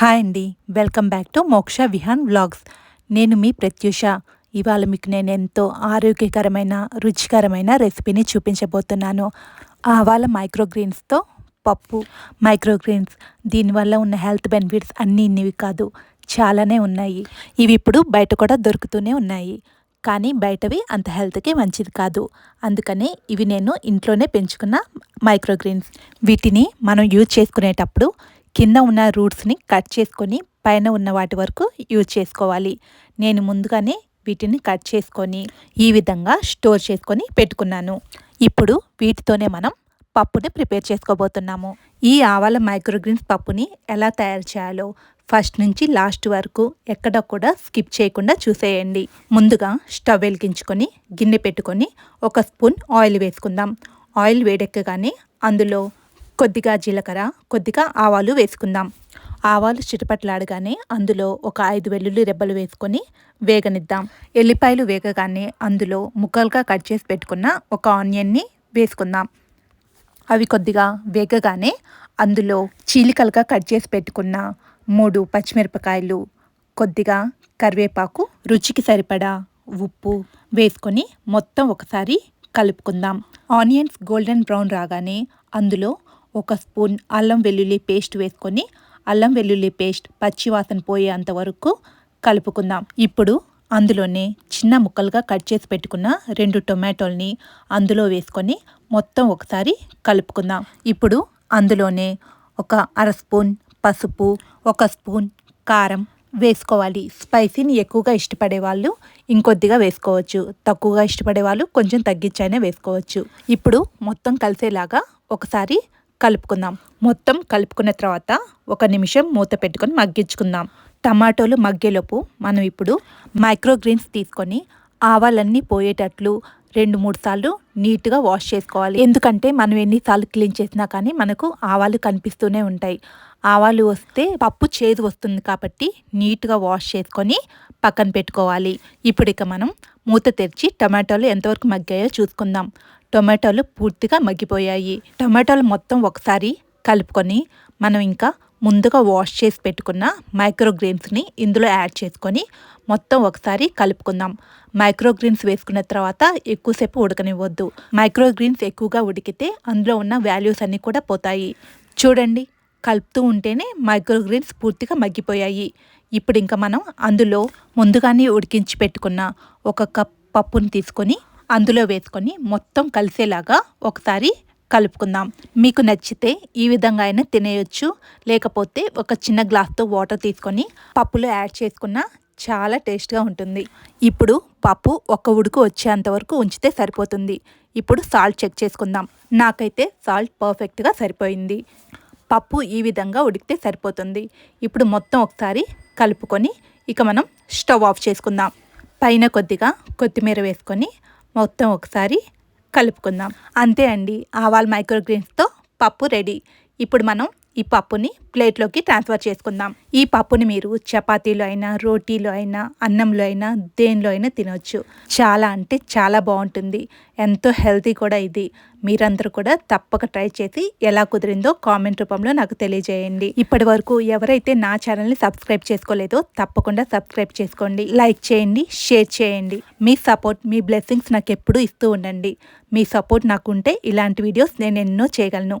Hi అండి. Welcome back to మోక్ష Vihaan vlogs. నేను మీ ప్రత్యూష. ఇవాళ మీకు నేను ఎంతో ఆరోగ్యకరమైన రుచికరమైన రెసిపీని చూపించబోతున్నాను. ఆవాల మైక్రోగ్రీన్స్తో పప్పు. మైక్రోగ్రీన్స్ దీనివల్ల ఉన్న హెల్త్ బెనిఫిట్స్ అన్నీ ఇన్నివి కాదు. చాలానే ఉన్నాయి. ఇవి ఇప్పుడు బయట కూడా దొరుకుతూనే ఉన్నాయి. కానీ బయటవి అంత హెల్త్కి మంచిది కాదు. అందుకనే ఇవి నేను ఇంట్లోనే పెంచుకున్న మైక్రోగ్రీన్స్. వీటిని మనం యూజ్ చేసుకునేటప్పుడు కింద ఉన్న రూట్స్ని కట్ చేసుకొని పైన ఉన్న వాటి వరకు యూజ్ చేసుకోవాలి. నేను ముందుగానే వీటిని కట్ చేసుకొని ఈ విధంగా స్టోర్ చేసుకొని పెట్టుకున్నాను. ఇప్పుడు వీటితోనే మనం పప్పుని ప్రిపేర్ చేసుకోబోతున్నాము. ఈ ఆవాల మైక్రోగ్రీన్స్ పప్పుని ఎలా తయారు చేయాలో ఫస్ట్ నుంచి లాస్ట్ వరకు ఎక్కడ కూడా స్కిప్ చేయకుండా చూసేయండి. ముందుగా స్టవ్ వెలిగించుకొని గిన్నె పెట్టుకొని ఒక స్పూన్ ఆయిల్ వేసుకుందాం. ఆయిల్ వేడెక్కగానే అందులో కొద్దిగా జీలకర్ర కొద్దిగా ఆవాలు వేసుకుందాం. ఆవాలు చిటపట్లాడగానే అందులో ఒక ఐదు వెల్లుల్లి రెబ్బలు వేసుకొని వేగనిద్దాం. ఎల్లిపాయలు వేగగానే అందులో ముక్కలుగా కట్ చేసి పెట్టుకున్న ఒక ఆనియన్ని వేసుకుందాం. అవి కొద్దిగా వేగగానే అందులో చీలికలుగా కట్ చేసి పెట్టుకున్న మూడు పచ్చిమిరపకాయలు కొద్దిగా కరివేపాకు రుచికి సరిపడా ఉప్పు వేసుకొని మొత్తం ఒకసారి కలుపుకుందాం. ఆనియన్స్ గోల్డెన్ బ్రౌన్ రాగానే అందులో ఒక స్పూన్ అల్లం వెల్లుల్లి పేస్ట్ వేసుకొని అల్లం వెల్లుల్లి పేస్ట్ పచ్చివాసన పోయేంత వరకు కలుపుకుందాం. ఇప్పుడు అందులోనే చిన్న ముక్కలుగా కట్ చేసి పెట్టుకున్న రెండు టొమాటోల్ని అందులో వేసుకొని మొత్తం ఒకసారి కలుపుకుందాం. ఇప్పుడు అందులోనే ఒక అర స్పూన్ పసుపు ఒక స్పూన్ కారం వేసుకోవాలి. స్పైసీని ఎక్కువగా ఇష్టపడే వాళ్ళు ఇంకొద్దిగా వేసుకోవచ్చు. తక్కువగా ఇష్టపడే వాళ్ళు కొంచెం తగ్గించైనా వేసుకోవచ్చు. ఇప్పుడు మొత్తం కలిసేలాగా ఒకసారి కలుపుకుందాం. మొత్తం కలుపుకున్న తర్వాత ఒక నిమిషం మూత పెట్టుకొని మగ్గించుకుందాం. టమాటోలు మగ్గేలోపు మనం ఇప్పుడు మైక్రోగ్రీన్స్ తీసుకొని ఆవాలన్నీ పోయేటట్లు రెండు మూడు సార్లు నీట్గా వాష్ చేసుకోవాలి. ఎందుకంటే మనం ఎన్నిసార్లు క్లీన్ చేసినా కానీ మనకు ఆవాలు కనిపిస్తూనే ఉంటాయి. ఆవాలు వస్తే పప్పు చేదు వస్తుంది కాబట్టి నీట్గా వాష్ చేసుకొని పక్కన పెట్టుకోవాలి. ఇప్పుడు ఇక మనం మూత తెరిచి టమాటోలు ఎంతవరకు మగ్గాయో చూసుకుందాం. టొమాటోలు పూర్తిగా మగ్గిపోయాయి. టొమాటోలు మొత్తం ఒకసారి కలుపుకొని మనం ఇంకా ముందుగా వాష్ చేసి పెట్టుకున్న మైక్రోగ్రీన్స్ని ఇందులో యాడ్ చేసుకొని మొత్తం ఒకసారి కలుపుకుందాం. మైక్రోగ్రీన్స్ వేసుకున్న తర్వాత ఎక్కువసేపు ఉడకనివ్వద్దు. మైక్రోగ్రీన్స్ ఎక్కువగా ఉడికితే అందులో ఉన్న వాల్యూస్ అన్నీ కూడా పోతాయి. చూడండి కలుపుతూ ఉంటేనే మైక్రోగ్రీన్స్ పూర్తిగా మగ్గిపోయాయి. ఇప్పుడు ఇంకా మనం అందులో ముందుగానే ఉడికించి పెట్టుకున్న ఒక కప్ పప్పుని తీసుకొని అందులో వేసుకొని మొత్తం కలిసేలాగా ఒకసారి కలుపుకుందాం. మీకు నచ్చితే ఈ విధంగా అయినా తినేయొచ్చు. లేకపోతే ఒక చిన్న గ్లాస్తో వాటర్ తీసుకొని పప్పులో యాడ్ చేసుకున్న చాలా టేస్ట్గా ఉంటుంది. ఇప్పుడు పప్పు ఒక ఉడుకు వచ్చేంత వరకు ఉంచితే సరిపోతుంది. ఇప్పుడు సాల్ట్ చెక్ చేసుకుందాం. నాకైతే సాల్ట్ పర్ఫెక్ట్గా సరిపోయింది. పప్పు ఈ విధంగా ఉడికితే సరిపోతుంది. ఇప్పుడు మొత్తం ఒకసారి కలుపుకొని ఇక మనం స్టవ్ ఆఫ్ చేసుకుందాం. పైన కొద్దిగా కొత్తిమీర వేసుకొని మొత్తం ఒకసారి కలుపుకుందాం. అంతే అండి. ఆవాల్ మైక్రోగ్రీన్స్తో పప్పు రెడీ. ఇప్పుడు మనం ఈ పప్పుని ప్లేట్లోకి ట్రాన్స్ఫర్ చేసుకుందాం. ఈ పప్పుని మీరు చపాతీలో అయినా రోటీలో అయినా అన్నంలో అయినా దేనిలో అయినా తినవచ్చు చాలా అంటే చాలా బాగుంటుంది. ఎంతో హెల్తీ కూడా ఇది. మీరందరూ కూడా తప్పక ట్రై చేసి ఎలా కుదిరిందో కామెంట్ రూపంలో నాకు తెలియజేయండి. ఇప్పటి వరకు ఎవరైతే నా ఛానల్ని సబ్స్క్రైబ్ చేసుకోలేదో తప్పకుండా సబ్స్క్రైబ్ చేసుకోండి. లైక్ చేయండి షేర్ చేయండి. మీ సపోర్ట్ మీ బ్లెస్సింగ్స్ నాకు ఎప్పుడూ ఇస్తూ ఉండండి. మీ సపోర్ట్ నాకు ఉంటే ఇలాంటి వీడియోస్ నేను ఎన్నో చేయగలను.